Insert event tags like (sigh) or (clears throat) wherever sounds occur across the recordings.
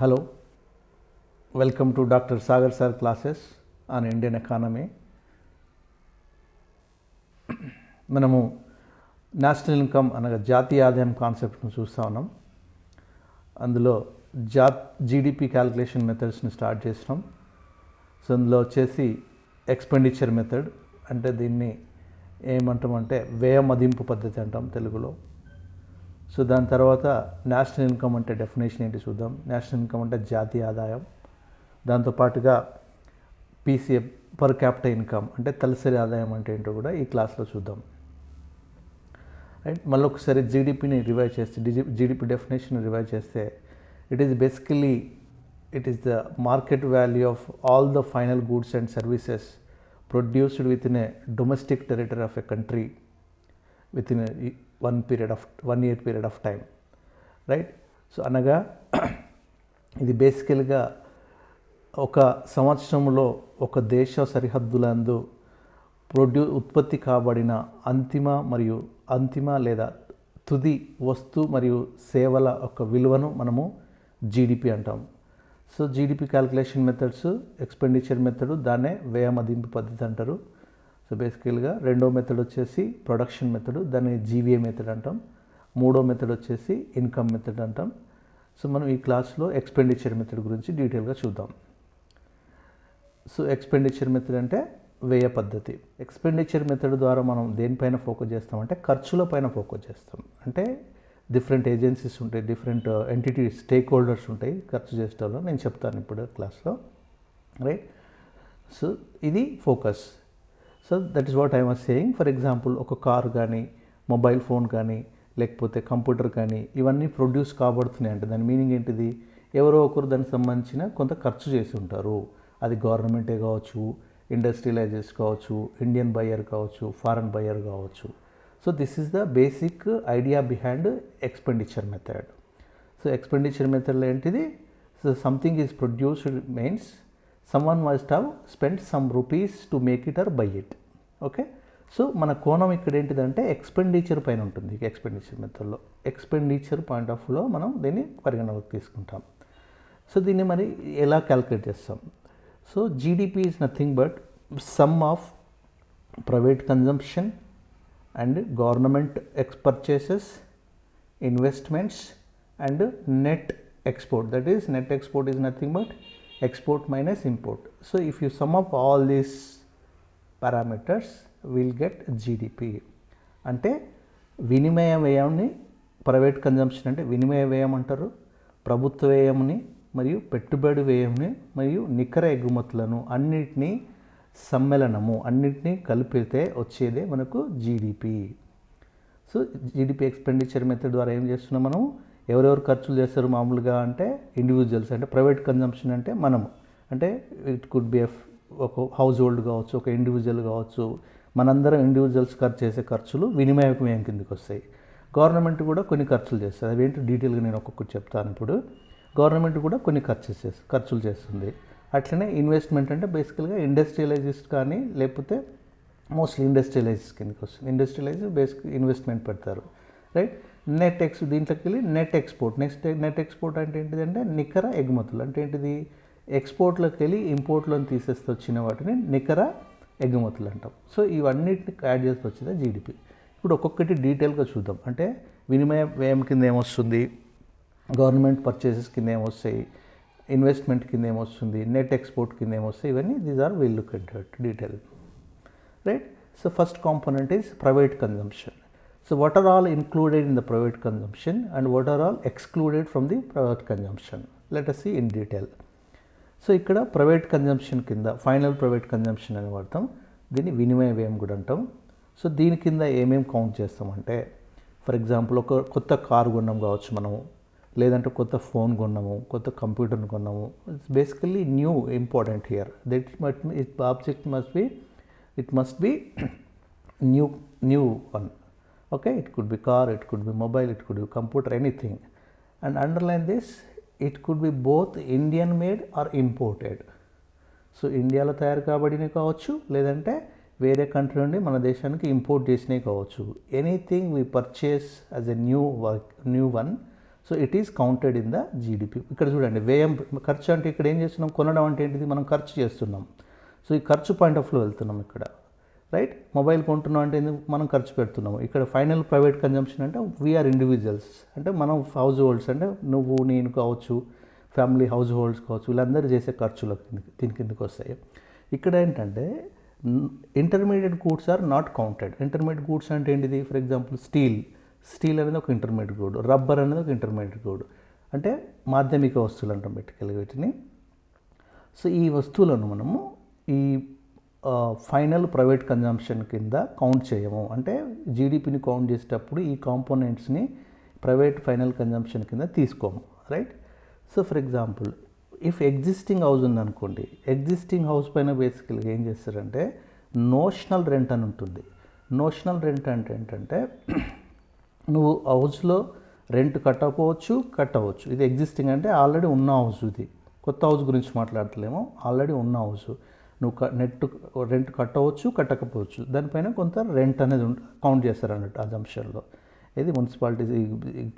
Hello welcome to doctor Sagar sir classes on Indian economy మనము national income అనగా జాతీయ ఆదాయం కాన్సెప్ట్ను చూస్తూ ఉన్నాం. అందులో జా జీడిపి క్యాలిక్యులేషన్ మెథడ్స్ని స్టార్ట్ చేసినాం. సో అందులో వచ్చేసి ఎక్స్పెండిచర్ మెథడ్ అంటే దీన్ని ఏమంటామంటే వ్యయ మదింపు పద్ధతి అంటాం తెలుగులో. సో దాని తర్వాత నేషనల్ ఇన్కమ్ అంటే డెఫినేషన్ ఏంటి చూద్దాం. నేషనల్ ఇన్కమ్ అంటే జాతీయ ఆదాయం. దాంతోపాటుగా పీసీఏ పర్ క్యాపిటల్ ఇన్కమ్ అంటే తలసరి ఆదాయం అంటే ఏంటో కూడా ఈ క్లాస్లో చూద్దాం. రైట్ మళ్ళీ ఒకసారి జీడిపిని రివైవ్ చేస్తే జీడిపి డెఫినేషన్ రివైవ్ చేస్తే it is basically it is the market value of all the final goods and services produced within a domestic territory of a country within one period of one year period of time right so అనగా ఇది బేసికల్గా ఒక సంవత్సరంలో ఒక దేశ సరిహద్దులందు ప్రొడ్యూ ఉత్పత్తి కాబడిన అంతిమ మరియు అంతిమ లేదా తుది వస్తు మరియు సేవల యొక్క విలువను మనము జీడిపి అంటాం. So GDP calculation methods expenditure method దాన్నే వ్యయ మదింపు పద్ధతి అంటారు. సో బేసికల్గా రెండో మెథడ్ వచ్చేసి ప్రొడక్షన్ మెథడ్ దాన్ని జీవీఏ మెథడ్ అంటాం. మూడో మెథడ్ వచ్చేసి ఇన్కమ్ మెథడ్ అంటాం. సో మనం ఈ క్లాస్లో ఎక్స్పెండిచర్ మెథడ్ గురించి డీటెయిల్గా చూద్దాం. సో ఎక్స్పెండిచర్ మెథడ్ అంటే వ్యయ పద్ధతి. ఎక్స్పెండిచర్ మెథడ్ ద్వారా మనం దేనిపైన ఫోకస్ చేస్తామంటే ఖర్చుల పైన ఫోకస్ చేస్తాం. అంటే డిఫరెంట్ ఏజెన్సీస్ ఉంటాయి డిఫరెంట్ ఎంటిటీ స్టేక్ హోల్డర్స్ ఉంటాయి ఖర్చు చేసేటప్పుడు నేను చెప్తాను ఇప్పుడు క్లాస్లో రైట్ సో ఇది focus so that is what I was saying for example ఒక కార్ కానీ మొబైల్ ఫోన్ కానీ లేకపోతే కంప్యూటర్ కానీ ఇవన్నీ ప్రొడ్యూస్ కాబడుతున్నాయి అంటే. దాని మీనింగ్ ఏంటిది? ఎవరో ఒకరు దానికి సంబంధించిన కొంత ఖర్చు చేసి ఉంటారు. అది గవర్నమెంటే కావచ్చు ఇండస్ట్రియలైజర్స్ కావచ్చు ఇండియన్ బయ్యర్ కావచ్చు ఫారెన్ బయ్యర్ కావచ్చు. So this is the basic idea behind expenditure method so expenditure మెథడ్లో ఏంటిది? So something is produced means someone must have spend some rupees to make it or buy it okay so మన కోణం ఇక్కడ ఏంటిదంటే expenditure పైన ఉంటుంది. Expenditure మెథడ్లో expenditure point of వ్యూలో మనం దీన్ని పరిగణలోకి తీసుకుంటాం. సో దీన్ని మరి ఎలా క్యాలిక్యులేట్ చేస్తాం? So GDP is nothing but sum of private consumption and government ex purchases investments and net export that is net export is nothing but export minus import. So if you sum up all these parameters will get gdp అంటే వినిమయ వ్యయాన్ని private consumption అంటే వినిమయ వ్యయం అంటారు ప్రభుత్వ వ్యయంని మరియు పెట్టుబడి వ్యయంని మరియు నికర ఎగుమతులను అన్నిటినీ సమ్మేళనము అన్నిటినీ కలిపితే వచ్చేదే మనకు GDP so GDP expenditure method ద్వారా ఏం చేస్తున్నాం మనం ఎవరెవరు ఖర్చులు చేస్తారు మామూలుగా అంటే ఇండివిజువల్స్ అంటే ప్రైవేట్ కన్జంప్షన్ అంటే మనము. అంటే ఇట్ కుడ్ బి ఎఫ్ ఒక హౌస్ హోల్డ్ కావచ్చు ఒక ఇండివిజువల్ కావచ్చు. మనందరం ఇండివిజువల్స్ ఖర్చు చేసే ఖర్చులు వినిమయ వ్యయం కిందకి వస్తాయి. గవర్నమెంట్ కూడా కొన్ని ఖర్చులు చేస్తుంది. అవేంటి డీటెయిల్గా నేను ఒక్కొక్కటి చెప్తాను ఇప్పుడు. గవర్నమెంట్ కూడా కొన్ని ఖర్చు చేస్తుంది ఖర్చులు చేస్తుంది. అట్లనే ఇన్వెస్ట్మెంట్ అంటే బేసికల్గా ఇండస్ట్రియలైజెస్ కానీ లేకపోతే మోస్ట్లీ ఇండస్ట్రియలైజెస్ కిందకి వస్తుంది. ఇండస్ట్రియలైజ్ బేసిక్ ఇన్వెస్ట్మెంట్ పెడతారు. రైట్ నెట్ ఎక్స్ దీంట్లోకి వెళ్ళి net export next net export అంటే ఏంటిదంటే నికర ఎగుమతులు. అంటే ఏంటిది? ఎక్స్పోర్ట్లోకి వెళ్ళి ఇంపోర్ట్లను తీసేస్తే వచ్చిన వాటిని నికర ఎగుమతులు అంటాం. సో ఇవన్నిటిని యాడ్ చేస్తూ వచ్చేది జీడిపి ఇప్పుడు ఒక్కొక్కటి డీటెయిల్గా చూద్దాం. అంటే వినిమయ వ్యయం కింద ఏమొస్తుంది? గవర్నమెంట్ పర్చేసెస్ కింద ఏమొస్తాయి? ఇన్వెస్ట్మెంట్ కింద ఏమొస్తుంది? నెట్ ఎక్స్పోర్ట్ కింద ఏమొస్తాయి? ఇవన్నీ these are will look at detail right so first component is private consumption So, what are all included in the private consumption and what are all excluded from the private consumption? Let us see in detail. So ఇక్కడ private consumption కింద final private consumption అని వాడతాం దీన్ని వినిమయ వ్యయం కూడా అంటాం so దీని కింద ఏమేమి కౌంట్ చేస్తామంటే ఫర్ ఎగ్జాంపుల్ ఒక కొత్త కారు కొన్నాం కావచ్చు మనము లేదంటే కొత్త ఫోన్ కొన్నాము కొత్త కంప్యూటర్ని కొన్నాము it's basically new important here that must it object must be it must be new new one okay it could be car it could be mobile it could be computer anything. And underline this it could be both indian made or imported. So ఇండియాలో తయారు కాబడినవి కావచ్చు లేదంటే వేరే country నుండి మన దేశానికి import చేసినవి కావచ్చు. Anything we purchase as a new work new one so it is counted in the GDP ఇక్కడ చూడండి వ్యయం ఖర్చు అంటే ఇక్కడ ఏం చేస్తున్నాం? కొనడం అంటే ఏంటిది? మనం ఖర్చు చేస్తున్నాం. సో ఈ ఖర్చు పాయింట్ ఆఫ్ వ్యూ వెళ్తున్నాం ఇక్కడ. రైట్? మొబైల్ కొంటున్నాం అంటే మనం ఖర్చు పెడుతున్నాము? ఇక్కడ ఫైనల్ ప్రైవేట్ కన్జంప్షన్ అంటే వీఆర్ ఇండివిజువల్స్ అంటే మనం హౌస్ హోల్డ్స్ అంటే నువ్వు నేను కావచ్చు ఫ్యామిలీ హౌస్ హోల్డ్స్ కావచ్చు వీళ్ళందరూ చేసే ఖర్చులు దీని కిందకి వస్తాయి. ఇక్కడ ఏంటంటే intermediate goods are not counted intermediate goods అంటే ఏంటిది? ఫర్ ఎగ్జాంపుల్ స్టీల్ స్టీల్ అనేది ఒక ఇంటర్మీడియట్ గూడ్ రబ్బర్ అనేది ఒక ఇంటర్మీడియట్ గూడ్ అంటే మాధ్యమిక వస్తువులు అంటాం పెట్టుకెళ్ళి వీటిని. సో ఈ వస్తువులను మనము ఈ ఫైనల్ ప్రైవేట్ కన్జంప్షన్ కింద కౌంట్ చేయము. అంటే జీడిపిని కౌంట్ చేసేటప్పుడు ఈ కాంపోనెంట్స్ని ప్రైవేట్ ఫైనల్ కన్జంప్షన్ కింద తీసుకోము. Right so for example if existing house ఉందనుకోండి ఎగ్జిస్టింగ్ హౌస్ పైన బేసికల్గా ఏం చేస్తారంటే నోషనల్ రెంట్ అని ఉంటుంది. నోషనల్ రెంట్ అంటే ఏంటంటే (clears throat) నువ్వు హౌస్లో రెంట్ కట్టకపోవచ్చు కట్టవచ్చు. ఇది ఎగ్జిస్టింగ్ అంటే ఆల్రెడీ ఉన్న హౌస్ ఇది. కొత్త హౌస్ గురించి మాట్లాడతలేము. ఆల్రెడీ ఉన్న హౌస్ నువ్వు క- నెట్ రెంట్ కట్టవచ్చు కట్టకపోవచ్చు. దానిపైన కొంత రెంట్ అనేది కౌంట్ చేస్తారు అన్నట్టు అజంప్షన్లో ఇది మున్సిపాలిటీ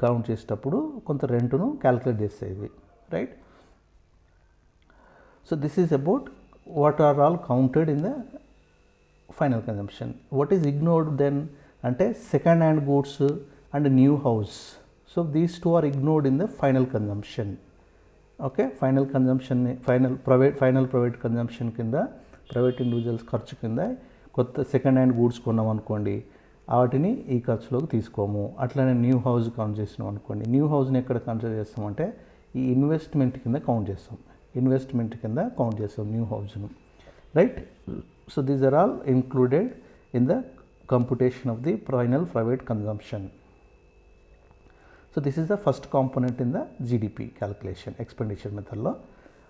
కౌంట్ చేసేటప్పుడు కొంత రెంట్ను క్యాలిక్యులేట్ చేసేవి right so this is about what are all counted in the final consumption what is ignored then అంటే second hand goods and new house so these two are ignored in the final consumption okay final కన్జంప్షన్ని final private final private consumption కింద private individuals ఖర్చు కింద కొత్త second hand goods కొన్నాం అనుకోండి వాటిని ఈ ఖర్చులోకి తీసుకోము. అట్లనే న్యూ హౌస్ కౌంట్ చేసినాం అనుకోండి న్యూ హౌస్ని ఎక్కడ కన్సిడర్ చేస్తామంటే ఈ ఇన్వెస్ట్మెంట్ కింద కౌంట్ చేస్తాం. ఇన్వెస్ట్మెంట్ కింద కౌంట్ చేస్తాం new హౌస్ను right so these are all included in the computation of the final private consumption so this is the first component in the GDP calculation expenditure మెథడ్లో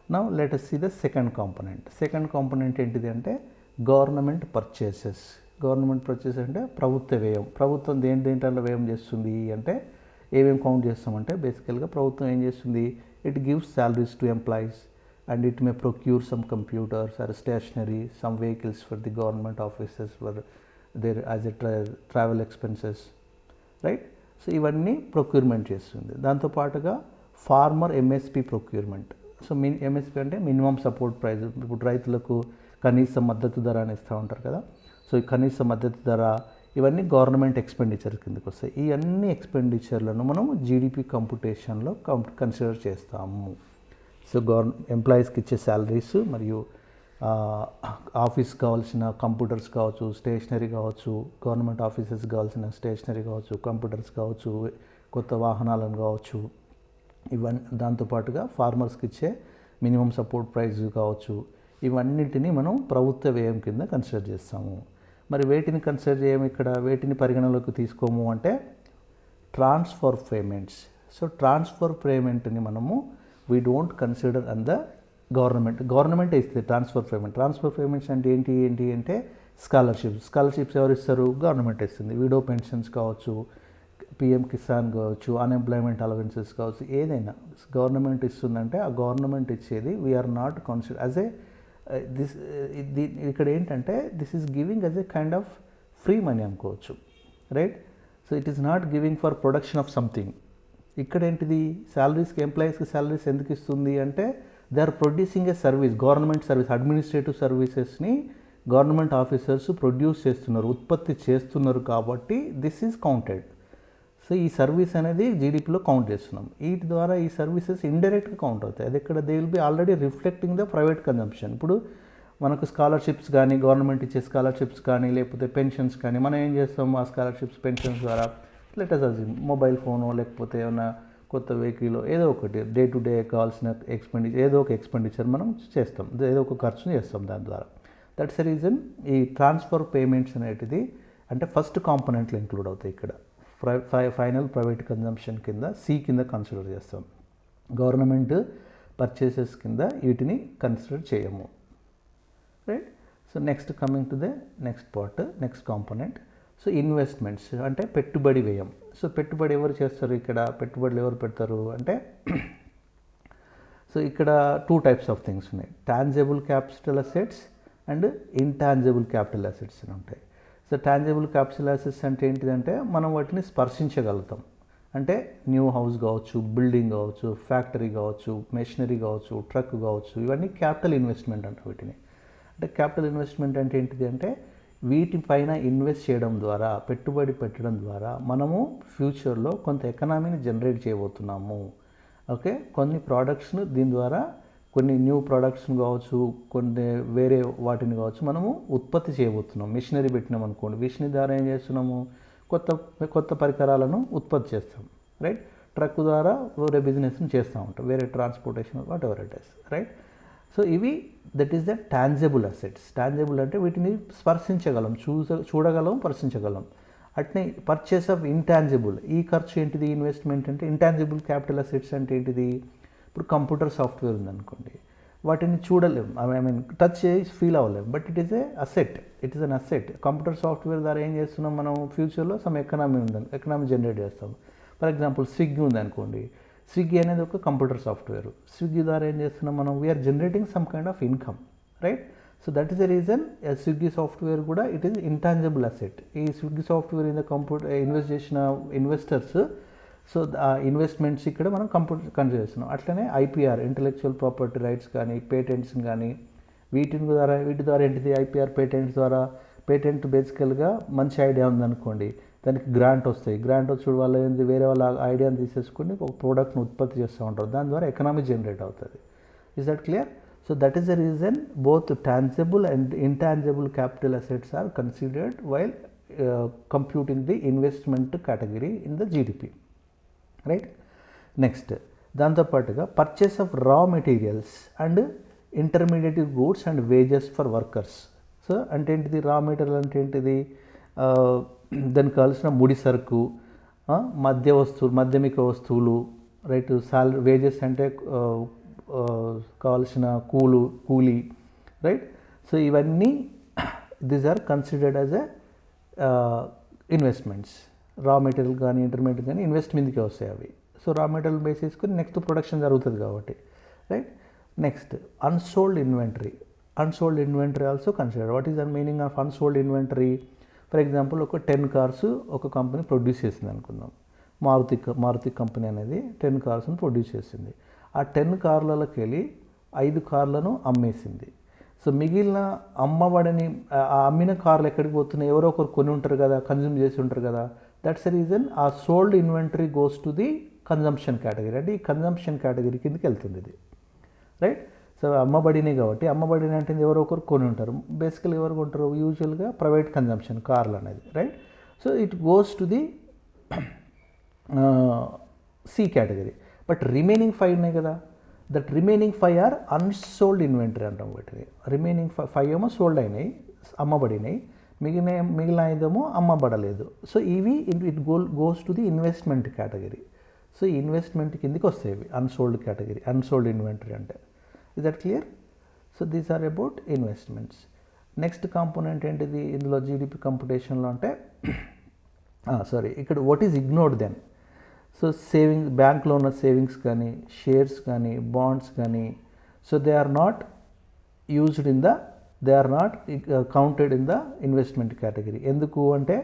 now let us see the second component second component ఏంటిది అంటే government purchases government purchase అంటే ప్రభుత్వ వ్యయం ప్రభుత్వం దేని దేంట్లో వ్యయం చేస్తుంది అంటే ఏమేమి కౌంట్ చేస్తామంటే బేసికల్గా ప్రభుత్వం ఏం చేస్తుంది it gives salaries to employees and it may procure some computers or stationery some vehicles for the government offices for their as a tra travel expenses right so ఇవన్నీ ప్రొక్యూర్మెంట్ చేస్తుంది. దాంతోపాటుగా farmer MSP procurement. So min MSP అంటే minimum support price. ఇప్పుడు రైతులకు కనీస మద్దతు ధర అని ఇస్తూ ఉంటారు కదా. సో ఈ కనీస మద్దతు ధర ఇవన్నీ గవర్నమెంట్ ఎక్స్పెండిచర్ కిందకి వస్తాయి. ఈ అన్ని ఎక్స్పెండిచర్లను మనం జీడిపి కంప్యూటేషన్లో కన్సిడర్ చేస్తాము. సో గవర్న ఎంప్లాయీస్కి ఇచ్చే శాలరీస్ మరియు ఆఫీస్ కావాల్సిన కంప్యూటర్స్ కావచ్చు స్టేషనరీ కావచ్చు గవర్నమెంట్ ఆఫీసెస్ కావాల్సిన స్టేషనరీ కావచ్చు కంప్యూటర్స్ కావచ్చు కొత్త వాహనాలను కావచ్చు ఇవన్నీ దాంతోపాటుగా ఫార్మర్స్కి ఇచ్చే మినిమం సపోర్ట్ ప్రైస్ కావచ్చు ఇవన్నిటిని మనం ప్రభుత్వ వ్యయం కింద కన్సిడర్ చేస్తాము. మరి వేటిని కన్సిడర్ చేయము ఇక్కడ? వేటిని పరిగణలోకి తీసుకోము అంటే ట్రాన్స్ఫర్ పేమెంట్స్. సో ట్రాన్స్ఫర్ పేమెంట్ని మనము we don't consider on the government. Government ఇస్తుంది ట్రాన్స్ఫర్ పేమెంట్. ట్రాన్స్ఫర్ పేమెంట్స్ అంటే ఏంటి ఏంటి అంటే స్కాలర్షిప్స్. స్కాలర్షిప్స్ ఎవరు ఇస్తారు? గవర్నమెంట్ ఇస్తుంది. విడో పెన్షన్స్ కావచ్చు పిఎం కిసాన్ కావచ్చు అన్ఎంప్లాయ్మెంట్ అలవెన్సెస్ కావచ్చు ఏదైనా. గవర్నమెంట్ ఇస్తుందంటే ఆ గవర్నమెంట్ ఇచ్చేది we are not consider as a this ఇక్కడ ఏంటంటే this is giving as a kind of free money అనుకోవచ్చు. Right so it is not giving for production of something ఇక్కడ ఏంటిది శాలరీస్కి ఎంప్లాయీస్కి శాలరీస్ ఎందుకు ఇస్తుంది అంటే they are producing a service government service administrative సర్వీసెస్ని government officers produce చేస్తున్నారు ఉత్పత్తి చేస్తున్నారు కాబట్టి దిస్ ఈజ్ కౌంటెడ్ సో ఈ సర్వీస్ అనేది జీడిపిలో కౌంట్ చేస్తున్నాం. వీటి ద్వారా ఈ సర్వీసెస్ ఇండైరెక్ట్గా కౌంట్ అవుతాయి. అది ఇక్కడ they will be already reflecting the private consumption ఇప్పుడు మనకు స్కాలర్షిప్స్ కానీ గవర్నమెంట్ ఇచ్చే స్కాలర్షిప్స్ కానీ లేకపోతే పెన్షన్స్ కానీ మనం ఏం చేస్తాం? ఆ స్కాలర్షిప్స్ పెన్షన్స్ ద్వారా లెటర్స్ అజ్యూమ్ మొబైల్ ఫోను లేకపోతే ఏమైనా కొత్త వెహికల్ ఏదో ఒకటి డే టు డే కావాల్సిన ఎక్స్పెండిచర్ ఏదో ఒక ఎక్స్పెండిచర్ మనం చేస్తాం. ఏదో ఒక ఖర్చును చేస్తాం దాని ద్వారా. దట్స్ ద రీజన్ ఈ ట్రాన్స్ఫర్ పేమెంట్స్ అనేటిది అంటే ఫస్ట్ కాంపోనెంట్లు ఇంక్లూడ్ అవుతాయి ఇక్కడ. ఫైనల్ ప్రైవేట్ కన్జంప్షన్ కింద సి కింద కన్సిడర్ చేస్తాం. గవర్నమెంట్ పర్చేసెస్ కింద వీటిని కన్సిడర్ చేయము. Right so next coming to the next part next component so investments అంటే పెట్టుబడి వ్యయం. సో పెట్టుబడి ఎవరు చేస్తారు ఇక్కడ? పెట్టుబడులు ఎవరు పెడతారు? అంటే సో ఇక్కడ టూ టైప్స్ ఆఫ్ థింగ్స్ ఉన్నాయి. Tangible capital assets and intangible capital assets అని ఉంటాయి. సో టాంజబుల్ క్యాపిటల్ అసెట్స్ అంటే ఏంటిదంటే మనం వాటిని స్పర్శించగలుగుతాం. అంటే న్యూ హౌస్ కావచ్చు బిల్డింగ్ కావచ్చు ఫ్యాక్టరీ కావచ్చు మెషినరీ కావచ్చు ట్రక్ కావచ్చు ఇవన్నీ క్యాపిటల్ ఇన్వెస్ట్మెంట్ అంటారు వీటిని. అంటే క్యాపిటల్ ఇన్వెస్ట్మెంట్ అంటే ఏంటిది అంటే వీటిపైన ఇన్వెస్ట్ చేయడం ద్వారా పెట్టుబడి పెట్టడం ద్వారా మనము ఫ్యూచర్లో కొంత ఎకనామీని జనరేట్ చేయబోతున్నాము. ఓకే? కొన్ని ప్రోడక్ట్స్ను దీని ద్వారా కొన్ని న్యూ ప్రోడక్ట్స్ని కావచ్చు కొన్ని వేరే వాటిని కావచ్చు మనము ఉత్పత్తి చేయబోతున్నాం. మిషనరీ పెట్టినాం అనుకోండి మిషనరీ ద్వారా ఏం చేస్తున్నాము? కొత్త కొత్త పరికరాలను ఉత్పత్తి చేస్తాం. రైట్? ట్రక్ ద్వారా వేరే బిజినెస్ని చేస్తూ ఉంటాం. వేరే transportation whatever it is. Right? So ఇవి that is the tangible assets tangible అంటే వీటిని స్పర్శించగలం చూస చూడగలం స్పర్శించగలం అట్నే పర్చేస్ ఆఫ్ ఇంటాంజిబుల్ ఈ ఖర్చు ఏంటిది? ఇన్వెస్ట్మెంట్ అంటే ఇంటాంజిబుల్ క్యాపిటల్ అసెట్స్ అంటే ఏంటిది? ఇప్పుడు కంప్యూటర్ సాఫ్ట్వేర్ ఉందనుకోండి. వాటిని చూడలేము ఐ మీన్ టచ్ చేసి feel అవ్వలేము but it is a asset it is an asset computer software ద్వారా ఏం చేస్తున్నాం మనం? ఫ్యూచర్లో సమ్ ఎకనామీ ఉందని ఎకనామీ జనరేట్ చేస్తాం. ఫర్ ఎగ్జాంపుల్ స్విగ్గీ ఉందనుకోండి. స్విగ్గీ అనేది ఒక కంప్యూటర్ సాఫ్ట్వేర్ స్విగ్గీ ద్వారా ఏం చేస్తున్నాం మనం? We are generating some kind of income right so that is the reason Swiggy software కూడా ఇట్ ఈస్ ఇంటాంజిబుల్ అసెట్ ఈ Swiggy software in the computer invest చేసిన ఇన్వెస్టర్స్ సో ఆ ఇన్వెస్ట్మెంట్స్ ఇక్కడ మనం కంప్యూటర్ కన్సిడర్ చేస్తున్నాం. అట్లనే ఐపీఆర్ ఇంటలెక్చువల్ ప్రాపర్టీ రైట్స్ కానీ patents కానీ వీటి ద్వారా వీటి ద్వారా ఏంటిది? ఐపీఆర్ పేటెంట్స్ ద్వారా పేటెంట్ బేసికల్గా మంచి ఐడియా ఉందనుకోండి. దానికి గ్రాంట్ వస్తాయి. గ్రాంట్ వచ్చి వాళ్ళ ఏంది వేరే వాళ్ళ ఐడియాని తీసేసుకుని ఒక ప్రోడక్ట్ని ఉత్పత్తి చేస్తూ ఉంటారు. దాని ద్వారా ఎకనామీ జనరేట్ అవుతుంది. Is that clear so that is the reason both tangible and intangible capital assets are considered while computing the investment category in the GDP right next దాంతోపాటుగా purchase of raw materials and intermediate goods and wages for workers so అంటే ఏంటిది? Raw material అంటే ఏంటిది? Uh, దానికి కావాల్సిన ముడి సరుకు మధ్య వస్తువులు మాధ్యమిక వస్తువులు రైట్ సాలరీ వేజెస్ అంటే కావాల్సిన కూలు కూలీ రైట్? సో ఇవన్నీ these are considered as a investments. Raw material కానీ ఇంటర్మీడియట్ కానీ ఇన్వెస్ట్ మీదకే వస్తాయి అవి. సో రా మెటీరియల్ బేస్ చేసుకుని నెక్స్ట్ ప్రొడక్షన్ జరుగుతుంది కాబట్టి right? Next unsold inventory. Unsold inventory also consider what is the meaning of unsold inventory? For example ఒక ten cars ఒక కంపెనీ ప్రొడ్యూస్ చేసింది అనుకుందాం. మారుతి క- మారుతి కంపెనీ అనేది టెన్ కార్స్ని ప్రొడ్యూస్ చేసింది. ఆ టెన్ కార్లకి వెళ్ళి ఐదు కార్లను అమ్మేసింది. సో మిగిలిన అమ్మబడని ఆ అమ్మిన కార్లు ఎక్కడికి పోతున్నాయి? ఎవరో ఒకరు కొని ఉంటారు కదా కన్జ్యూమ్ చేసి ఉంటారు కదా. దట్స్ ద రీజన్ ఆ sold inventory goes to the consumption category. అంటే ఈ కన్జంప్షన్ కేటగిరీ కిందకి వెళ్తుంది ఇది. రైట్ సో అమ్మబడినాయి కాబట్టి అమ్మబడిన అంటే ఎవరో ఒకరు కొని ఉంటారు. బేసికల్ ఎవరు కొంటారు? యూజువల్గా ప్రైవేట్ కన్జంప్షన్ కార్లు అనేది right so it goes to the C category but remaining five ఉన్నాయి కదా. That remaining five are unsold inventory అంటాం వీటిని. రిమైనింగ్ ఫైవ్ ఏమో సోల్డ్ అయినాయి అమ్మబడినాయి మిగిలిన మిగిలిన ఐదేమో అమ్మబడలేదు సో ఇవి it goal goes to the investment category so ఈ ఇన్వెస్ట్మెంట్ కిందకి వస్తాయి ఇవి అన్సోల్డ్ కేటగిరీ అన్సోల్డ్ ఇన్వెంటరీ అంటే. Is that clear so these are about investments next component ఏంటిది? ఇందులో జీడిపి కంపిటీషన్లో అంటే (coughs) సారీ ఇక్కడ what is ignored then so saving బ్యాంక్లో ఉన్న సేవింగ్స్ కానీ షేర్స్ కానీ బాండ్స్ కానీ so they are not used in the they are not counted in the investment category ఎందుకు అంటే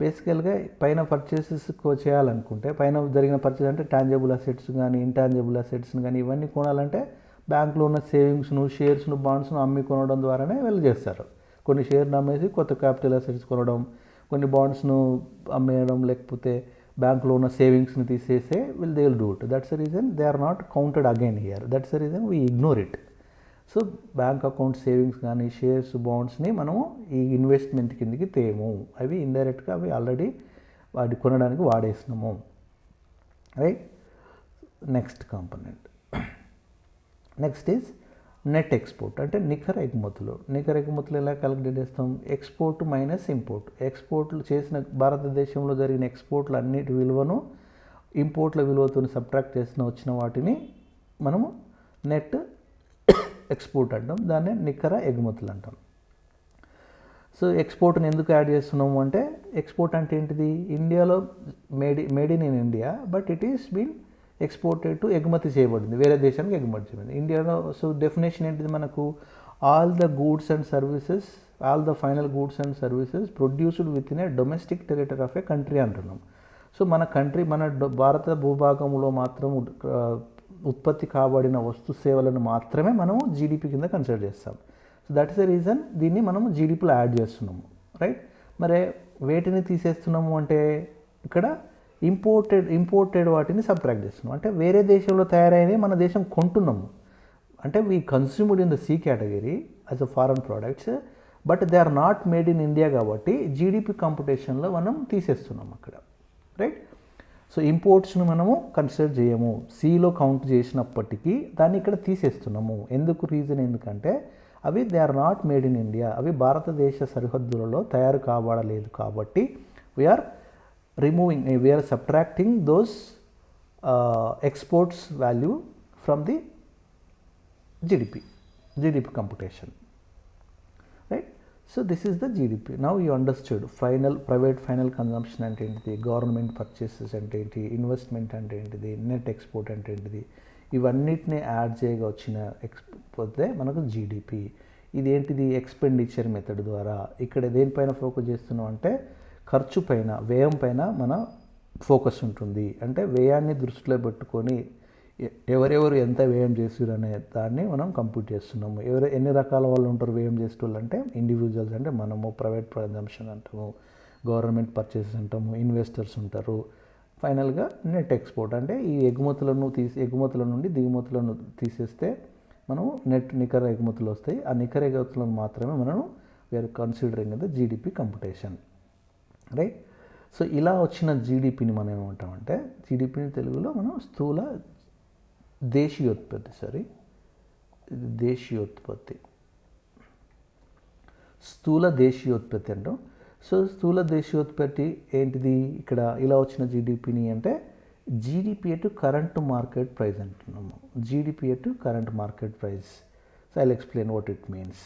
బేసికల్గా పైన పర్చేసెస్ చేయాలనుకుంటే పైన జరిగిన పర్చేస్ అంటే టాంజబుల్ అసెట్స్ కానీ ఇంటాంజబుల్ అసెట్స్ కానీ ఇవన్నీ కొనాలంటే బ్యాంకులో ఉన్న సేవింగ్స్ను షేర్స్ను బాండ్స్ను అమ్మి కొనడం ద్వారానే వీళ్ళు చేస్తారు. కొన్ని షేర్ను అమ్మేసి కొత్త క్యాపిటల్ అసెట్స్ కొనడం కొన్ని బాండ్స్ను అమ్మేయడం లేకపోతే బ్యాంకులో ఉన్న సేవింగ్స్ని తీసేసే will they will do it that's the reason they are not counted again here that's the reason we ignore it so bank account savings కానీ షేర్స్ బాండ్స్ని మనము ఈ ఇన్వెస్ట్మెంట్ కిందకి తేము అవి ఇండైరెక్ట్గా అవి ఆల్రెడీ వాటి కొనడానికి వాడేసినాము. Right next component next is net export అంటే నికర ఎగుమతులు. నికర ఎగుమతులు ఎలా క్యాలిక్యులేట్ చేస్తాం? ఎక్స్పోర్ట్ మైనస్ ఇంపోర్ట్ ఎక్స్పోర్ట్లు చేసిన భారతదేశంలో జరిగిన ఎక్స్పోర్ట్లు అన్నిటి విలువను ఇంపోర్ట్ల విలువతో సబ్ట్రాక్ట్ చేసిన వచ్చిన వాటిని మనము నెట్ ఎక్స్పోర్ట్ అంటాం. దాన్ని నికర ఎగుమతులు అంటాం. సో ఎక్స్పోర్ట్ని ఎందుకు యాడ్ చేస్తున్నాము అంటే ఎక్స్పోర్ట్ అంటే ఏంటిది? ఇండియాలో made made in in India but it is been exported to ఎగుమతి చేయబడింది. వేరే దేశానికి ఎగుమతి చేయబడింది. ఇండియాలో సో డెఫినేషన్ ఏంటిది మనకు? All the goods and services all the final goods and services produced within a domestic territory of a country అంటున్నాం. సో మన కంట్రీ మన భారత భూభాగంలో మాత్రం ఉత్పత్తి కాబడిన వస్తు సేవలను మాత్రమే మనం జీడిపి కింద కన్సిడర్ చేస్తాం. So that is the reason దీన్ని మనం జీడిపిలో యాడ్ చేస్తున్నాము. రైట్ మరి వేటిని తీసేస్తున్నాము అంటే ఇక్కడ ఇంపోర్టెడ్ ఇంపోర్టెడ్ వాటిని సబ్ట్రాక్ట్ చేస్తున్నాం. అంటే వేరే దేశంలో తయారైనవి మన దేశం కొంటున్నాము. అంటే we consumed in the C category as a foreign products but they are not made in India కాబట్టి జీడిపి కాంపిటీషన్లో మనం తీసేస్తున్నాం అక్కడ. రైట్ సో ఇంపోర్ట్స్ను మనము కన్సిడర్ చేయము. సిలో కౌంట్ చేసినప్పటికీ దాన్ని ఇక్కడ తీసేస్తున్నాము. ఎందుకు రీజన్ ఎందుకంటే అవి they are not made in India అవి భారతదేశ సరిహద్దులలో తయారు కాబడలేదు కాబట్టి we are removing we are subtracting those exports value from the GDP, GDP computation. Right? So this is the GDP. Now you understood final private final consumption అంటే ఏంటిది government purchases అంటే ఏంటి ఇన్వెస్ట్మెంట్ అంటే ఏంటిది నెట్ ఎక్స్పోర్ట్ అంటే ఏంటిది ఇవన్నిటిని add చేయగా వచ్చిన ఎక్స్పోతే మనకు జీడిపి ఇది ఏంటిది ఎక్స్పెండిచర్ మెథడ్ ద్వారా ఇక్కడ దేనిపైన ఫోకస్ చేస్తున్నాం అంటే ఖర్చు పైన వ్యయం పైన మన ఫోకస్ ఉంటుంది. అంటే వ్యయాన్ని దృష్టిలో పెట్టుకొని ఎవరెవరు ఎంత వ్యయం చేసారు అనే దాన్ని మనం కంప్యూట్ చేస్తున్నాము. ఎవరు ఎన్ని రకాల వాళ్ళు ఉంటారు వ్యయం చేసేటోళ్ళు అంటే ఇండివిజువల్స్ అంటే మనము ప్రైవేట్ కన్జంప్షన్ అంటాము గవర్నమెంట్ పర్చేసెస్ అంటాము ఇన్వెస్టర్స్ ఉంటారు. ఫైనల్గా నెట్ ఎక్స్పోర్ట్ అంటే ఈ ఎగుమతులను తీసి ఎగుమతుల నుండి దిగుమతులను తీసేస్తే మనం నెట్ నికర ఎగుమతులు వస్తాయి. ఆ నికర ఎగుమతులను మాత్రమే మనం we are considering the GDP competition right so ఇలా వచ్చిన జీడిపిని మనం ఏమంటామంటే జీడిపిని తెలుగులో మనం స్థూల దేశీయోత్పత్తి సారీ ఇది దేశీయోత్పత్తి. స్థూల దేశీయోత్పత్తి అంటాం. సో స్థూల దేశీయోత్పత్తి ఏంటిది? ఇక్కడ ఇలా వచ్చిన జీడిపిని అంటే GDP to current market price అంటున్నాము. GDP to current market price so I explain what it means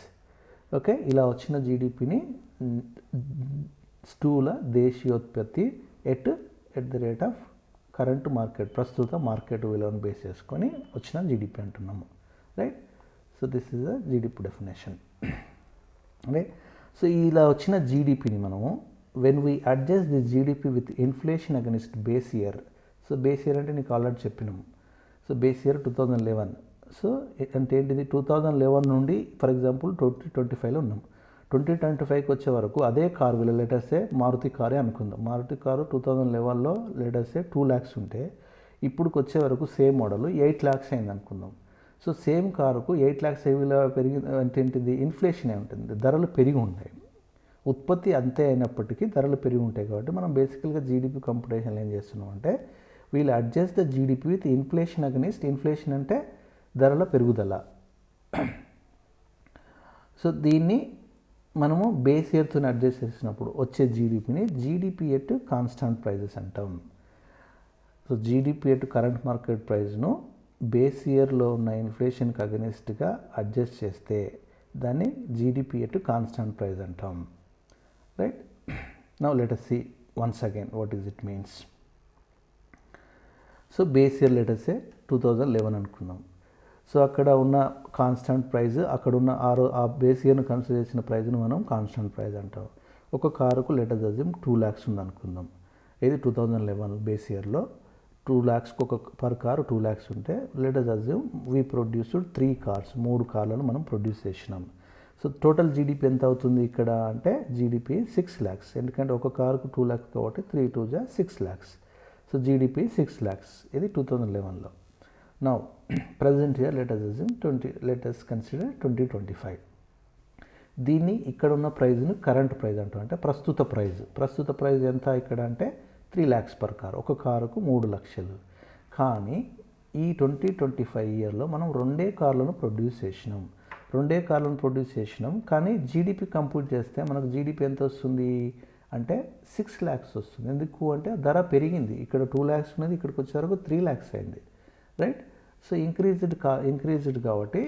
okay ఇలా వచ్చిన జీడిపిని స్థూల దేశీయోత్పత్తి at at the rate of current market ప్రస్తుత మార్కెట్ విలువను బేస్ చేసుకొని వచ్చిన జీడిపి అంటున్నాము right so this is the GDP definition right so ఇలా వచ్చిన జీడిపిని మనము when we adjust the GDP with inflation against base year so base year అంటే నీకు ఆల్రెడీ చెప్పినాము so base year two thousand eleven so అంటే ఏంటిది? టూ థౌజండ్ లెవెన్ నుండి ఫర్ ఎగ్జాంపుల్ ట్వంటీ ట్వంటీ ఫైవ్లో ఉన్నాం. ట్వంటీ ట్వంటీ ఫైవ్కి వచ్చే వరకు అదే కారు విలువ లేటెస్టే మారుతి కారే అనుకుందాం. మారుతి కారు టూ థౌజండ్ లెవెన్లో లేటెస్టే టూ ల్యాక్స్ ఉంటే ఇప్పుడుకి వచ్చే వరకు సేమ్ మోడల్ ఎయిట్ ల్యాక్స్ అయింది అనుకుందాం. సో సేమ్ కారుకు ఎయిట్ ల్యాక్స్ ఏ విలువ పెరిగి అంటే ఏంటిది? ఇన్ఫ్లేషన్ ఉంటుంది. ధరలు పెరిగి ఉంటాయి ఉత్పత్తి అంతే అయినప్పటికీ ధరలు పెరిగి ఉంటాయి కాబట్టి మనం బేసికల్గా జీడిపి కంపిటీషన్లో ఏం చేస్తున్నాం అంటే వీళ్ళు adjust the GDP with inflation against inflation అంటే ధరల పెరుగుదల. సో దీన్ని మనము బేస్ ఇయర్తో అడ్జస్ట్ చేసినప్పుడు వచ్చే జీడిపిని జీడిపి ఎట్ కాన్స్టాంట్ ప్రైజెస్ అంటాం. So GDP at current market ప్రైస్ను base ఇయర్లో ఉన్న ఇన్ఫ్లేషన్కి అగనిస్ట్గా అడ్జస్ట్ చేస్తే దాన్ని జీడిపి ఎట్ కాన్స్టాంట్ ప్రైస్ అంటాం. Right now let see once again what is it means so base year లెటర్సే two thousand eleven అనుకున్నాం so అక్కడ ఉన్న కాన్స్టెంట్ ప్రైజ్ అక్కడ ఉన్న ఆ రో ఆ బేస్ ఇయర్ను కన్సిడర్ చేసిన ప్రైజ్ను మనం కాన్స్టెంట్ ప్రైస్ అంటాం. ఒక కారుకు లెటర్ అజ్యూమ్ టూ ల్యాక్స్ ఉంది అనుకుందాం ఇది టూ థౌజండ్ లెవెన్ బేస్ ఇయర్లో. టూ ల్యాక్స్కి ఒక పర్ కారు టూ ల్యాక్స్ ఉంటే let us assume we produced three cars మూడు కార్లను మనం ప్రొడ్యూస్ చేసినాం. సో టోటల్ జీడిపి ఎంత అవుతుంది ఇక్కడ అంటే జీడిపి సిక్స్ ల్యాక్స్. ఎందుకంటే ఒక కారుకు టూ ల్యాక్స్ కాబట్టి త్రీ టూ జా six lakhs. So GDP six lakhs. ఇది two thousand లెవెన్లో. Now present year let's assume twenty let's consider twenty twenty five దీన్ని ఇక్కడ ఉన్న ప్రైజ్ను కరెంట్ ప్రైజ్ అంటాం. అంటే ప్రస్తుత ప్రైజ్ ప్రస్తుత ప్రైజ్ ఎంత ఇక్కడ అంటే త్రీ ల్యాక్స్ పర్ కార్ ఒక కారుకు మూడు లక్షలు. కానీ ఈ ట్వంటీ ట్వంటీ ఫైవ్ ఇయర్లో మనం రెండే కార్లను ప్రొడ్యూస్ చేసినాం. రెండే కార్లను ప్రొడ్యూస్ చేసినాం. కానీ జీడిపి కంప్లీట్ చేస్తే మనకు జీడిపి ఎంత వస్తుంది? అంటే సిక్స్ ల్యాక్స్ వస్తుంది. ఎందుకు? అంటే ధర పెరిగింది. ఇక్కడ టూ ల్యాక్స్ ఉన్నది. ఇక్కడికి వచ్చే వరకు త్రీ ల్యాక్స్ అయింది. రైట్ సో ఇంక్రీజ్డ్ కా ఇంక్రీజ్డ్ కాబట్టి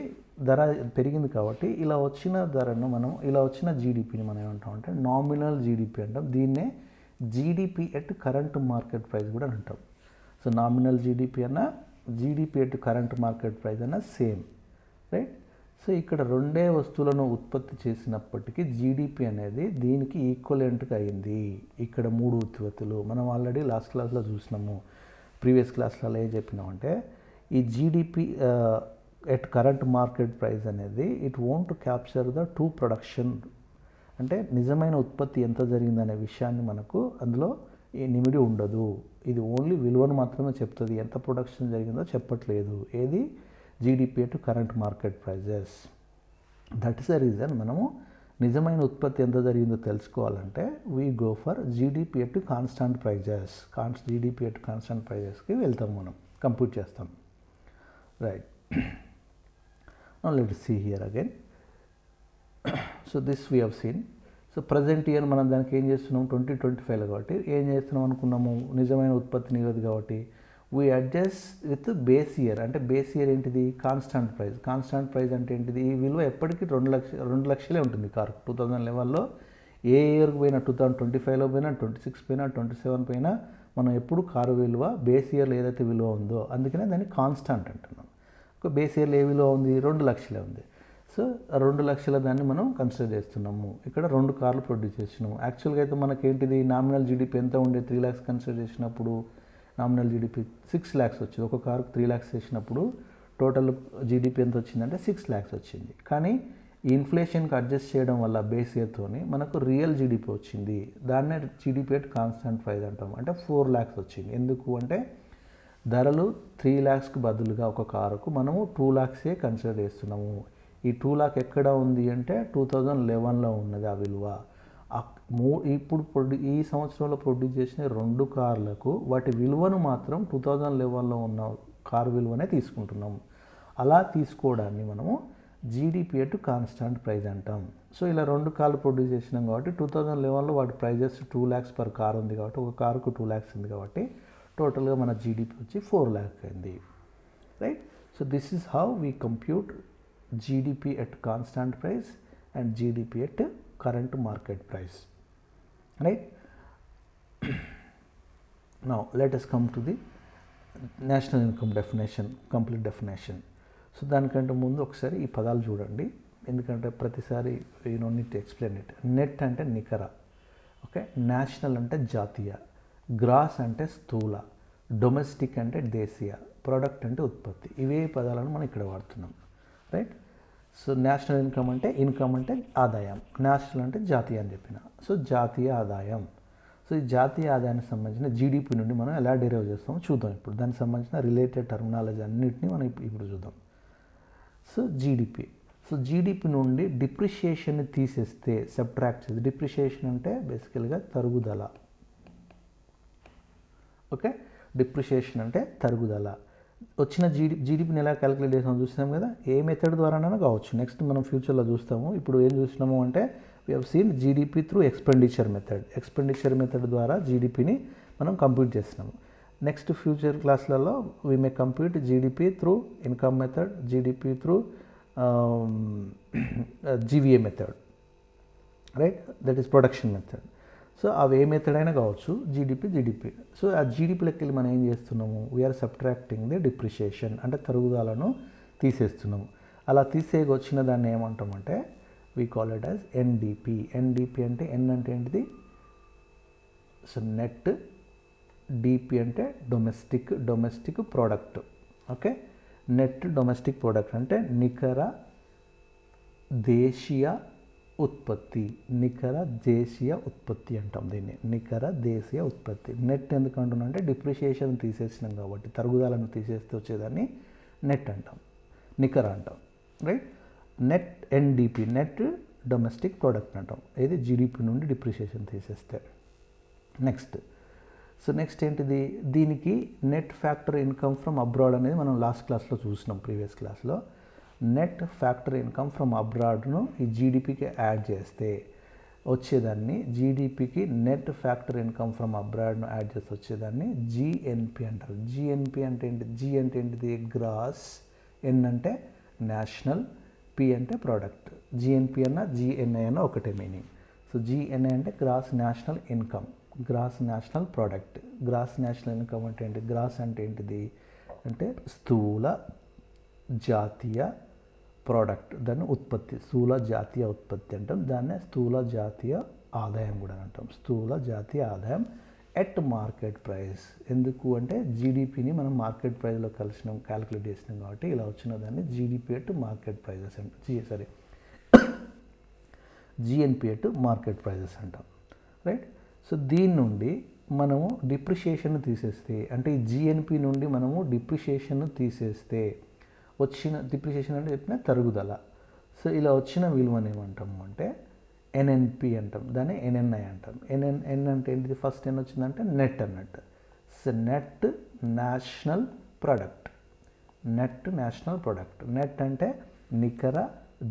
ధర పెరిగింది కాబట్టి ఇలా వచ్చిన ధరను మనం ఇలా వచ్చిన జీడిపిని మనం ఏమంటాం అంటే నామినల్ జీడిపి అంటాం. దీన్నే GDP at current market price కూడా అంటాం. సో నామినల్ జీడిపి అన్న GDP at current market price అన్న సేమ్ రైట్ సో ఇక్కడ రెండే వస్తువులను ఉత్పత్తి చేసినప్పటికీ జీడిపి అనేది దీనికి ఈక్వలెంట్గా అయింది. ఇక్కడ మూడు ఉత్పత్తులు. మనం ఆల్రెడీ లాస్ట్ క్లాస్లో చూసినాము. ప్రీవియస్ క్లాస్లలో ఏం చెప్పినామంటే ఈ GDP at current market price అనేది it won't capture the true production అంటే నిజమైన ఉత్పత్తి ఎంత జరిగిందనే విషయాన్ని మనకు అందులో ఈ నిమిడి ఉండదు. ఇది ఓన్లీ విలువను మాత్రమే చెప్తుంది. ఎంత ప్రొడక్షన్ జరిగిందో చెప్పట్లేదు. ఏది? GDP to current market prices that is the reason మనము నిజమైన ఉత్పత్తి ఎంత జరిగిందో తెలుసుకోవాలంటే we go for GDP to constant prices cons GDP to constant ప్రైజెస్కి వెళ్తాం మనం. కంప్యూట్ చేస్తాం. Right let see here again so this we have seen so present year మనం దానికి ఏం చేస్తున్నాం? ట్వంటీ ట్వంటీ ఫైవ్లో కాబట్టి ఏం చేస్తున్నాం అనుకున్నాము? నిజమైన ఉత్పత్తి నివేది కాబట్టి we adjust with base year అంటే బేస్ ఇయర్ ఏంటిది? కాన్స్టాంట్ ప్రైస్ కాన్స్టాంట్ ప్రైస్ అంటే ఏంటిది? ఈ విలువ ఎప్పటికీ రెండు లక్ష రెండు లక్షలే ఉంటుంది కారు. టూ థౌజండ్ లెవెల్లో ఏ ఇయర్కి పోయినా టూ థౌజండ్ ట్వంటీ ఫైవ్లో పోయినా ట్వంటీ సిక్స్ పోయినా ట్వంటీ సెవెన్ పోయినా మనం ఎప్పుడు కారు విలువ బేస్ ఇయర్లో ఏదైతే విలువ ఉందో అందుకనే దాన్ని కాన్స్టాంట్ అంటున్నాం. బేస్ ఇయర్ ఏవిలో ఉంది? రెండు లక్షలే ఉంది. సో రెండు లక్షల దాన్ని మనం కన్సిడర్ చేస్తున్నాము. ఇక్కడ రెండు కార్లు ప్రొడ్యూస్ చేసినాము యాక్చువల్గా అయితే మనకి ఏంటిది నామినల్ జీడిపి ఎంత ఉండే? త్రీ ల్యాక్స్ కన్సిడర్ చేసినప్పుడు నామినల్ జీడిపి సిక్స్ ల్యాక్స్ వచ్చింది. ఒక కారుకు త్రీ ల్యాక్స్ చేసినప్పుడు టోటల్ జీడిపి ఎంత వచ్చిందంటే సిక్స్ ల్యాక్స్ వచ్చింది. కానీ ఈ ఇన్ఫ్లేషన్కి అడ్జస్ట్ చేయడం వల్ల బేస్ ఇయర్తోని మనకు రియల్ జీడిపి వచ్చింది. దాన్నే జీడిపి ఎట్ కాన్స్టెంట్ ప్రైస్ అంటాం. అంటే ఫోర్ ల్యాక్స్ వచ్చింది. ఎందుకు అంటే ధరలు త్రీ ల్యాక్స్కి బదులుగా ఒక కారుకు మనము టూ ల్యాక్సే కన్సిడర్ చేస్తున్నాము. ఈ టూ లాక్ ఎక్కడ ఉంది అంటే టూ థౌజండ్ లెవెన్లో ఉన్నది ఆ విలువ. మూ ఇప్పుడు ప్రొడ్యూ ఈ సంవత్సరంలో ప్రొడ్యూస్ చేసిన రెండు కార్లకు వాటి విలువను మాత్రం టూ థౌజండ్ లెవెన్లో ఉన్న కార్ విలువనే తీసుకుంటున్నాం అలా తీసుకోవడాన్ని మనము జీడిపి అటు కాన్స్టాంట్ ప్రైజ్ అంటాం. సో ఇలా రెండు కార్లు ప్రొడ్యూస్ చేసినాం కాబట్టి టూ థౌజండ్ లెవెన్లో వాటి prices two lakhs per car ఉంది కాబట్టి ఒక కారుకు టూ ల్యాక్స్ ఉంది కాబట్టి టోటల్గా మన జీడిపి వచ్చి ఫోర్ ల్యాక్ అయింది. Right? So this is how we compute GDP at constant price and GDP at current market price. Right? Now let's come to the national income definition complete definition so దానికంటే ముందు ఒకసారి ఈ పదాలు చూడండి. ఎందుకంటే ప్రతిసారి you know need explain it net అంటే నికర. ఓకే నేషనల్ అంటే జాతీయ. గ్రాస్ అంటే స్థూల. డొమెస్టిక్ అంటే దేశీయ ప్రోడక్ట్ అంటే ఉత్పత్తి. ఇవే పదాలను మనం ఇక్కడ వాడుతున్నాం. రైట్? సో నేషనల్ ఇన్కమ్ అంటే ఇన్కమ్ అంటే ఆదాయం. నేషనల్ అంటే జాతీయ అని చెప్పిన. సో జాతీయ ఆదాయం. సో ఈ జాతీయ ఆదాయానికి సంబంధించిన జీడిపి నుండి మనం ఎలా డిరైవ్ చేస్తామో చూద్దాం ఇప్పుడు. దానికి సంబంధించిన రిలేటెడ్ టర్మినాలజీ అన్నిటిని మనం ఇప్పుడు చూద్దాం. సో జీడిపి సో జీడిపి నుండి డిప్రిషియేషన్ని తీసేస్తే సబ్ట్రాక్ట్ చేసి డిప్రిషియేషన్ అంటే బేసికల్గా తరుగుదల. ఓకే డిప్రిషియేషన్ అంటే తరుగుదల. వచ్చిన జీడి జీడిపిని ఎలా క్యాలిక్యులేట్ చేసామో చూసినాం కదా? ఏ మెథడ్ ద్వారానైనా కావచ్చు. నెక్స్ట్ మనం ఫ్యూచర్లో చూస్తాము. ఇప్పుడు ఏం చూసినాము అంటే we have seen GDP through expenditure method expenditure method ద్వారా జీడిపిని మనం కంప్యూట్ చేస్తున్నాము. Next future క్లాస్లలో we may compute GDP through income method GDP through GVA method right that is production method so అవి ఏ మెథడ్ అయినా కావచ్చు జీడిపి జీడిపి సో ఆ జీడిపిలోకి వెళ్ళి మనం ఏం చేస్తున్నాము? వీఆర్ సబ్ట్రాక్టింగ్ ది డిప్రిషియేషన్ అంటే తరుగుదలను తీసేస్తున్నాము. అలా తీసేకి వచ్చిన దాన్ని ఏమంటామంటే we call it as NDP NDP అంటే ఎన్ అంటే ఏంటిది? సో నెట్ డిపి అంటే domestic domestic product okay net domestic product అంటే నికర దేశీయ ఉత్పత్తి నికర దేశీయ ఉత్పత్తి అంటాం దీన్ని. నికర దేశీయ ఉత్పత్తి. నెట్ ఎందుకు అంటున్నా అంటే డిప్రిషియేషన్ తీసేసినాం కాబట్టి తరుగుదలను తీసేస్తే వచ్చేదాన్ని నెట్ అంటాం. నికర అంటాం right? Net NDP net domestic product అంటాం. ఏది? జీడిపి నుండి డిప్రిషియేషన్ తీసేస్తే. నెక్స్ట్. సో నెక్స్ట్ ఏంటిది? దీనికి net factor income from abroad అనేది మనం లాస్ట్ క్లాస్లో చూసినాం ప్రీవియస్ క్లాస్లో. నెట్ ఫ్యాక్టర్ ఇన్కమ్ ఫ్రమ్ అబ్రాడ్ను ఈ జీడిపికి యాడ్ చేస్తే వచ్చేదాన్ని జీడిపికి నెట్ ఫ్యాక్టర్ ఇన్కమ్ ఫ్రమ్ అబ్రాడ్ను యాడ్ చేస్తే వచ్చేదాన్ని జిఎన్పి అంటారు. జిఎన్పి అంటే ఏంటి? జి అంటే ఏంటిది? గ్రాస్. ఎన్ అంటే నేషనల్. పి అంటే ప్రోడక్ట్. జిఎన్పి అన్న జిఎన్ఐ అన్న ఒకటే మీనింగ్. సో జిఎన్ఐ అంటే gross national income. Gross national product. Gross national income అంటే ఏంటి? గ్రాస్ అంటే ఏంటిది? అంటే స్థూల జాతీయ ప్రోడక్ట్ దాన్ని ఉత్పత్తి స్థూల జాతీయ ఉత్పత్తి అంటాం. దాన్నే స్థూల జాతీయ ఆదాయం కూడా అంటాం. స్థూల జాతీయ ఆదాయం ఎట్ మార్కెట్ ప్రైస్ ఎందుకు అంటే జీడిపిని మనం మార్కెట్ ప్రైస్లో కలిసినాం క్యాలిక్యులేట్ చేసినాం కాబట్టి ఇలా వచ్చిన దాన్ని జీడిపి ఎట్ మార్కెట్ ప్రైజెస్ అంట. G sorry GNP at market prices అంటాం. రైట్ సో దీని నుండి మనము డిప్రిషియేషన్ తీసేస్తే అంటే ఈ జిఎన్పి నుండి మనము డిప్రిషియేషన్ తీసేస్తే వచ్చిన డిప్రిషియేషన్ అంటే చెప్పిన తరుగుదల. సో ఇలా వచ్చిన విలువని ఏమంటాము అంటే ఎన్ఎన్పి అంటాం. దాన్ని ఎన్ఎన్ఐ అంటాం. ఎన్ఎన్ ఎన్ అంటే ఏంటిది? ఫస్ట్ ఎన్ వచ్చిందంటే నెట్ అన్నట్టు. So net national product net national product net అంటే నికర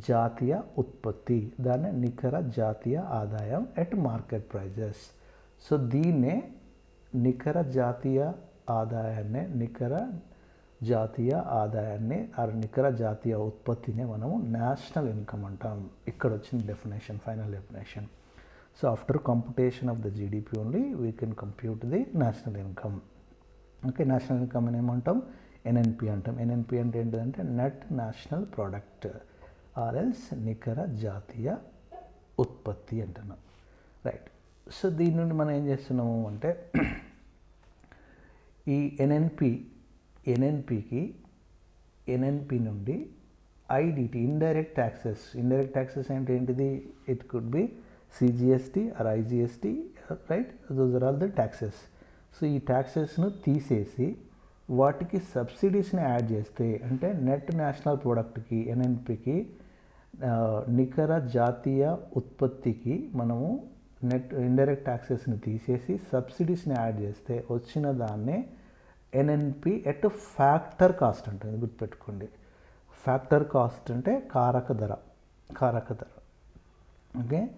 జాతీయ ఉత్పత్తి. దాన్ని నికర జాతీయ ఆదాయం ఎట్ మార్కెట్ ప్రైజెస్ సో దీన్నే నికర జాతీయ ఆదాయాన్నే నికర జాతీయ ఆదాయాన్ని ఆ నికర జాతీయ ఉత్పత్తిని మనము నేషనల్ ఇన్కమ్ అంటాం. ఇక్కడ వచ్చింది definition final definition. So after computation of the GDP only we can compute the national income okay national income అని ఏమంటాం? ఎన్ఎన్పి అంటాం. ఎన్ఎన్పి అంటే ఏంటిదంటే నెట్ నేషనల్ ప్రోడక్ట్ ఆర్ఎల్స్ నికర జాతీయ ఉత్పత్తి అంటున్నాం. రైట్ సో దీని నుండి మనం ఏం చేస్తున్నాము అంటే ఈ ఎన్ఎన్పి ఎన్ఎన్పికి ఎన్ఎన్పి నుండి IDT indirect taxes indirect taxes అంటే ఏంటిది? It could be CGST or IGST right those are all the taxes so ఈ ట్యాక్సెస్ను తీసేసి వాటికి సబ్సిడీస్ని యాడ్ చేస్తే అంటే నెట్ నేషనల్ ప్రోడక్ట్కి ఎన్ఎన్పికి నికర జాతీయ ఉత్పత్తికి మనము నెట్ ఇండైరెక్ట్ ట్యాక్సెస్ని తీసేసి సబ్సిడీస్ని యాడ్ చేస్తే వచ్చిన దాన్నే ఎన్ఎన్పి ఎట్ ఫ్యాక్టర్ కాస్ట్ ఉంటుంది గుర్తుపెట్టుకోండి. ఫ్యాక్టర్ కాస్ట్ అంటే కారక ధర కారక ధర. Okay?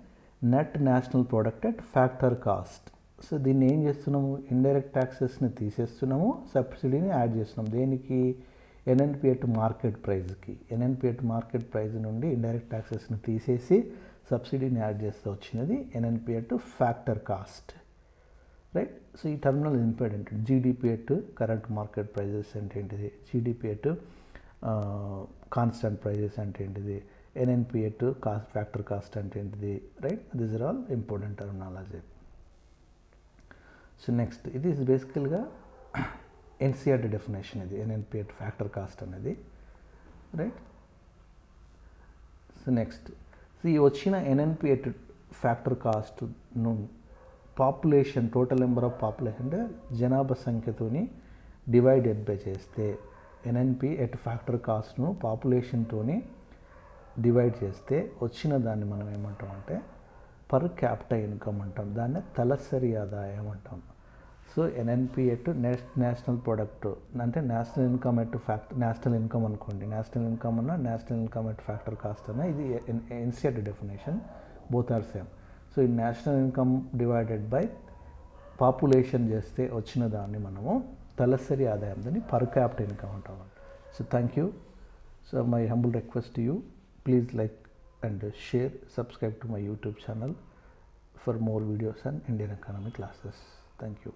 Net national product at factor cost. So దీన్ని ఏం చేస్తున్నాము? ఇండైరెక్ట్ ట్యాక్సెస్ని తీసేస్తున్నాము సబ్సిడీని యాడ్ చేస్తున్నాము. దేనికి? ఎన్ఎన్పి ఎట్ మార్కెట్ ప్రైస్కి ఎన్ఎన్పి ఎట్ మార్కెట్ ప్రైస్ నుండి ఇండైరెక్ట్ ట్యాక్సెస్ని తీసేసి సబ్సిడీని యాడ్ చేస్తూ వచ్చినది NNP at factor cost. Right so ఈ terminal important GDP at current market prices అంటే ఏంటిది జీడిపి ఎట్ కాన్స్టెంట్ ప్రైజెస్ అంటే ఏంటిది NNP at cost factor cost అంటే ఏంటిది right this are all important terminology so next ఇది బేసికల్గా ఎన్సిఆర్టీ డెఫినేషన్ ఇది ఎన్ఎన్పి ఎట్ ఫ్యాక్టర్ కాస్ట్ అనేది రైట్ సో నెక్స్ట్ సో ఈ వచ్చిన NNP at factor కాస్ట్ను population total number of population అంటే జనాభా సంఖ్యతోని డివైడెడ్ బై చేస్తే ఎన్ఎన్పి ఎట్ ఫ్యాక్టర్ కాస్ట్ను పాపులేషన్తోని డివైడ్ చేస్తే వచ్చిన దాన్ని మనం ఏమంటాం అంటే పర్ క్యాపిటల్ ఇన్కమ్ అంటాం. దాన్ని తలసరి ఆదాయం అంటాం. So NNP at national product అంటే national income at factor national income అనుకోండి. నేషనల్ ఇన్కమ్ అన్న national income at factor cost అన్న ఇది NCR definition both are same so ఈ national income divided by population చేస్తే వచ్చిన దాన్ని మనము తలసరి ఆదాయం దాన్ని పర్ క్యాపిటల్ ఇన్కమ్ అంటాం so thank you. So my humble request you please like and share subscribe to my YouTube channel for more videos and Indian economy classes. Thank you.